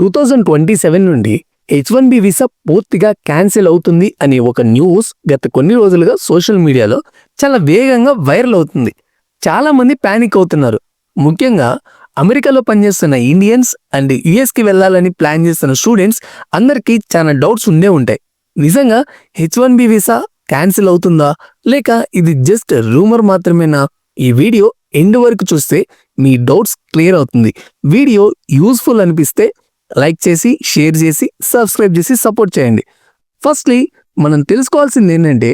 Two thousand twenty seven నుండి H one B visa పూర్తిగా cancel అవుతుంది అనే ఒక న్యూస్ గత కొన్ని రోజులుగా సోషల్ మీడియాలో చాలా వేగంగా వైరల్ అవుతుంది. చాలామంది ప్యానిక్ అవుతున్నారు. ముఖ్యంగా అమెరికాలో పనిచేస్తున్న ఇండియన్స్ అండ్ యుఎస్కి వెళ్ళాలని ప్లాన్ చేస్తున్న స్టూడెంట్స్ అందరికీ చాలా డౌట్స్ ఉండే ఉంటాయి. నిజంగా H one B visa cancel అవుతుందా? లేక ఇది జస్ట్ రూమర్ మాత్రమేనా? ఈ వీడియో ఎండ్ వరకు చూస్తే మీ డౌట్స్ క్లియర్ అవుతుంది. వీడియో యూస్ఫుల్ అనిపిస్తే లైక్ చేసి షేర్ చేసి సబ్స్క్రైబ్ చేసి సపోర్ట్ చేయండి. ఫస్ట్లీ మనం తెలుసుకోవాల్సింది ఏంటంటే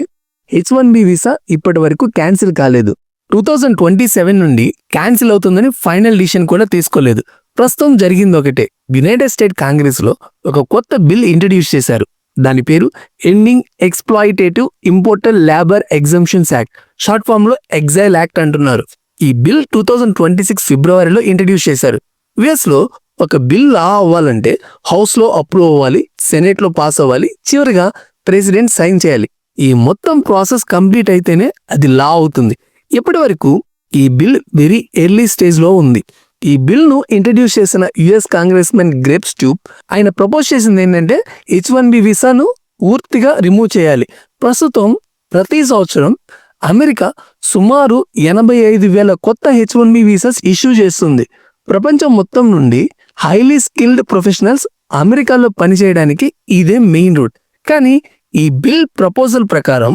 హెచ్ వన్ బి వీసా ఇప్పటి వరకు క్యాన్సిల్ కాలేదు. టూ థౌజండ్ ట్వంటీ సెవెన్ నుండి క్యాన్సిల్ అవుతుందని ఫైనల్ డిసిషన్ కూడా తీసుకోలేదు. ప్రస్తుతం జరిగింది ఒకటే. యునైటెడ్ స్టేట్ కాంగ్రెస్లో ఒక కొత్త బిల్ ఇంట్రడ్యూస్ చేశారు. దాని పేరు ending exploitative imported labour exemptions act short ఫామ్లో ఎగ్జైల్ యాక్ట్ అంటున్నారు. ఈ bill two thousand twenty six ఫిబ్రవరిలో ఇంట్రడ్యూస్ చేశారు. యుఎస్లో ఒక బిల్ లా అవ్వాలంటే హౌస్లో అప్రూవ్ అవ్వాలి సెనేట్లో పాస్ అవ్వాలి చివరిగా ప్రెసిడెంట్ సైన్ చేయాలి. ఈ మొత్తం ప్రాసెస్ కంప్లీట్ అయితేనే అది లా అవుతుంది. ఇప్పటి వరకు ఈ బిల్ వెరీ ఎర్లీ స్టేజ్లో ఉంది. ఈ బిల్ను ఇంట్రడ్యూస్ చేసిన US congressmen Greg Steube ఆయన ప్రపోజ్ చేసింది ఏంటంటే హెచ్ వన్ బి వీసాను పూర్తిగా రిమూవ్ చేయాలి. ప్రస్తుతం ప్రతి సంవత్సరం అమెరికా సుమారు ఎనభై ఐదు వేల కొత్త H one B visas issue చేస్తుంది. ప్రపంచం మొత్తం నుండి హైలీ స్కిల్డ్ ప్రొఫెషనల్స్ అమెరికాలో పనిచేయడానికి ఇదే మెయిన్ రూట్ కానీ ఈ బిల్ ప్రపోజల్ ప్రకారం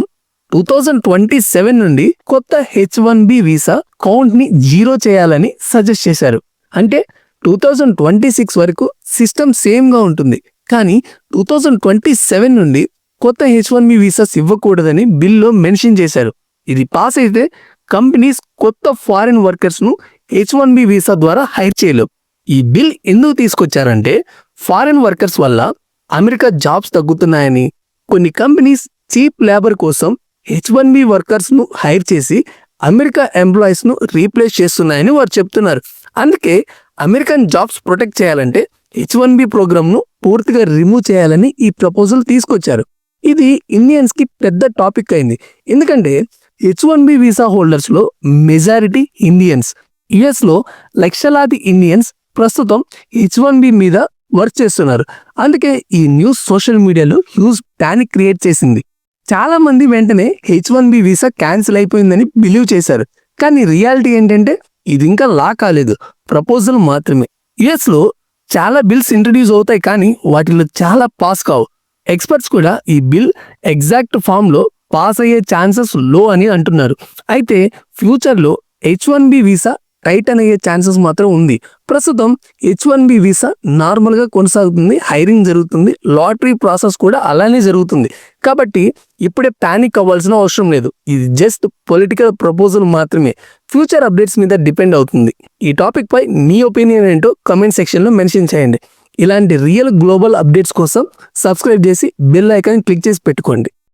టూ థౌజండ్ ట్వంటీ సెవెన్ నుండి కొత్త హెచ్ వన్ బి వీసా కౌంట్ని జీరో చేయాలని సజెస్ట్ చేశారు. అంటే టూ థౌజండ్ ట్వంటీ సిక్స్ వరకు సిస్టమ్ సేమ్గా ఉంటుంది. కానీ టూ థౌజండ్ ట్వంటీ సెవెన్ నుండి కొత్త హెచ్ వన్ బి వీసాస్ ఇవ్వకూడదని బిల్లో మెన్షన్ చేశారు. ఇది పాస్ అయితే కంపెనీస్ కొత్త ఫారిన్ వర్కర్స్ను హెచ్ వన్ బి వీసా ద్వారా హైర్ చేయలేవు. ఈ బిల్ ఎందుకు తీసుకొచ్చారంటే ఫారిన్ వర్కర్స్ వల్ల అమెరికా జాబ్స్ తగ్గుతున్నాయని కొన్ని కంపెనీస్ చీప్ లేబర్ కోసం హెచ్ వన్ బి వర్కర్స్ను హైర్ చేసి అమెరికా ఎంప్లాయీస్ను రీప్లేస్ చేస్తున్నాయని వారు చెప్తున్నారు. అందుకే అమెరికన్ జాబ్స్ ప్రొటెక్ట్ చేయాలంటే హెచ్ వన్ బి ప్రోగ్రామ్ను పూర్తిగా రిమూవ్ చేయాలని ఈ ప్రపోజల్ తీసుకొచ్చారు. ఇది ఇండియన్స్కి పెద్ద టాపిక్ అయింది. ఎందుకంటే హెచ్ వన్ బి వీసా హోల్డర్స్లో మెజారిటీ ఇండియన్స్ యుఎస్లో లక్షలాది ఇండియన్స్ ప్రస్తుతం హెచ్ వన్ బి మీద వర్క్ చేస్తున్నారు. అందుకే ఈ news social media huge panic create చేసింది. చాలా మంది వెంటనే H one B visa cancel అయిపోయిందని బిలీవ్ చేశారు. కానీ రియాలిటీ ఏంటంటే ఇది ఇంకా లా కాలేదు. ప్రపోజల్ మాత్రమే. యుఎస్లో చాలా బిల్స్ ఇంట్రడ్యూస్ అవుతాయి కానీ వాటిలో చాలా పాస్ కావు. ఎక్స్పర్ట్స్ కూడా ఈ బిల్ ఎగ్జాక్ట్ ఫామ్లో పాస్ అయ్యే ఛాన్సెస్లో అని అంటున్నారు. అయితే ఫ్యూచర్లో H one B visa tighten అయ్యే ఛాన్సెస్ మాత్రం ఉంది. ప్రస్తుతం హెచ్ వన్ బి వీసా నార్మల్గా కొనసాగుతుంది హైరింగ్ జరుగుతుంది లాటరీ ప్రాసెస్ కూడా అలానే జరుగుతుంది. కాబట్టి ఇప్పుడే ప్యానిక్ అవ్వాల్సిన అవసరం లేదు. ఇది జస్ట్ పొలిటికల్ ప్రపోజల్ మాత్రమే. ఫ్యూచర్ అప్డేట్స్ మీద డిపెండ్ అవుతుంది. ఈ టాపిక్ పై మీ ఒపీనియన్ ఏంటో కమెంట్ సెక్షన్లో మెన్షన్ చేయండి. ఇలాంటి రియల్ గ్లోబల్ అప్డేట్స్ కోసం సబ్స్క్రైబ్ చేసి బెల్ ఐకాన్ క్లిక్ చేసి పెట్టుకోండి.